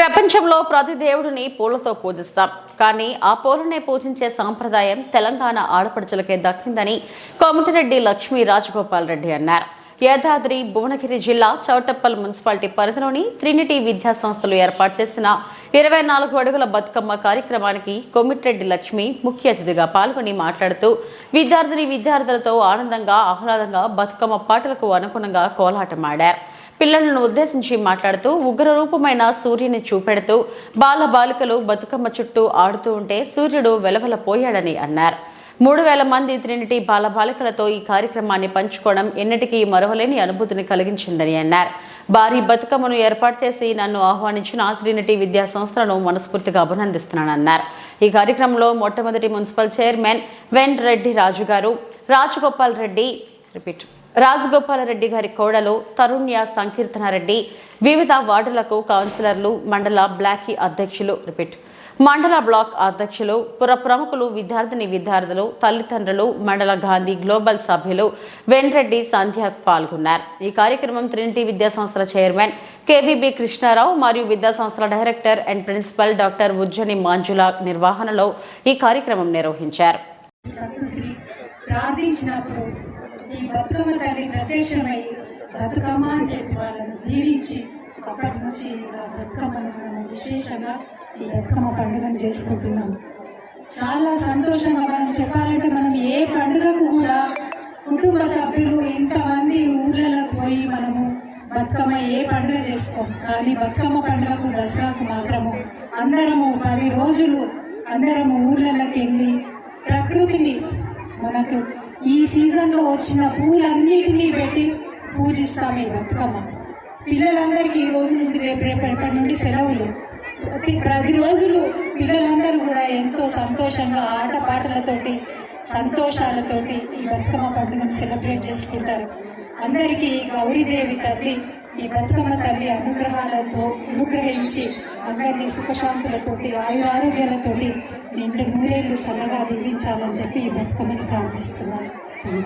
ప్రపంచంలో ప్రతి దేవుడిని పూలతో పూజిస్తాం. కానీ ఆ పూలనే పూజించే సాంప్రదాయం తెలంగాణ ఆడపడుచులకే దక్కిందని కోమటిరెడ్డి లక్ష్మీ రాజగోపాల్ రెడ్డి అన్నారు. యాదాద్రి భువనగిరి జిల్లా చౌటప్పల్ మున్సిపాలిటీ పరిధిలోని త్రినిటీ విద్యా సంస్థలు ఏర్పాటు చేసిన ఇరవై నాలుగు అడుగుల బతుకమ్మ కార్యక్రమానికి కొమిటిరెడ్డి లక్ష్మి ముఖ్య అతిథిగా పాల్గొని మాట్లాడుతూ విద్యార్థిని విద్యార్థులతో ఆనందంగా ఆహ్లాదంగా బతుకమ్మ పాటలకు అనుగుణంగా కోలాటమాడారు. పిల్లలను ఉద్దేశించి మాట్లాడుతూ ఉగ్రరూపమైన సూర్యుని చూపెడుతూ బాల బాలికలు బతుకమ్మ చుట్టూ ఆడుతూ ఉంటే సూర్యుడు వెలవెలపోయాడని అన్నారు. మూడు వేల మంది త్రినిటీ బాల బాలికలతో ఈ కార్యక్రమాన్ని పంచుకోవడం ఎన్నటికీ మరవలేని అనుభూతిని కలిగించిందని అన్నారు. భారీ బతుకమ్మను ఏర్పాటు చేసి నన్ను ఆహ్వానించిన త్రినిటీ విద్యా సంస్థలను మనస్ఫూర్తిగా అభినందిస్తున్నానన్నారు ఈ కార్యక్రమంలో మొట్టమొదటి మున్సిపల్ చైర్మన్ వెన్ రెడ్డి రాజు గారు రాజగోపాల్ రెడ్డి రిపీట్. రాజగోపాలరెడ్డి గారి కోడలు తరుణ్య సంకీర్తనారెడ్డి వివిధ వార్డులకు కౌన్సిలర్లు మండల బ్లాకీ అధ్యక్షులు రిపీట్. మండల బ్లాక్ అధ్యక్షులు పుర ప్రముఖులు విద్యార్థిని విద్యార్థులు తల్లిదండ్రులు మండల గాంధీ గ్లోబల్ సభ్యులు వెండ్రెడ్డి సంధ్య పాల్గొన్నారు. ఈ కార్యక్రమం త్రినిటీ విద్యా సంస్థల చైర్మన్ కేవీబీ కృష్ణారావు మరియు విద్యా సంస్థల director and principal doctor Ujjani Manjula నిర్వహణలో ఈ కార్యక్రమం నిర్వహించారు. ఈ బతుకమ్మ తల్లి ప్రత్యక్షమై బతుకమ్మ అని చెప్పి వాళ్ళను దీవించి అప్పటి నుంచి బతుకమ్మను మనము విశేషంగా ఈ బతుకమ్మ పండుగను చేసుకుంటున్నాం చాలా సంతోషంగా మనం చెప్పాలంటే మనం ఏ పండుగకు కూడా కుటుంబ సభ్యులు ఇంతమంది ఊర్లలోకి పోయి మనము బతుకమ్మ ఏ పండుగ చేసుకోం. కానీ బతుకమ్మ పండుగకు దసరాకు మాత్రము అందరము పది రోజులు అందరము ఊర్లలోకి వెళ్ళి ప్రకృతిని మనకు ఈ సీజన్లో వచ్చిన పూలన్నిటినీ పెట్టి పూజిస్తాం ఈ బతుకమ్మ. పిల్లలందరికీ ఈ రోజు నుండి రేపు రేపటి నుండి సెలవులు. ప్రతి ప్రతి రోజులు పిల్లలందరూ కూడా ఎంతో సంతోషంగా ఆటపాటలతోటి సంతోషాలతోటి ఈ బతుకమ్మ పండుగను సెలబ్రేట్ చేసుకుంటారు. అందరికీ గౌరీదేవి తల్లి ఈ బతుకమ్మ తల్లి అనుగ్రహాలతో అనుగ్రహించి అందరినీ సుఖశాంతులతోటి ఆయురారోగ్యాలతోటి నిండు నూరేళ్ళు చల్లగా దీవించాలని చెప్పి ఈ బతుకమ్మని ప్రార్థిస్తున్నాను. Thank you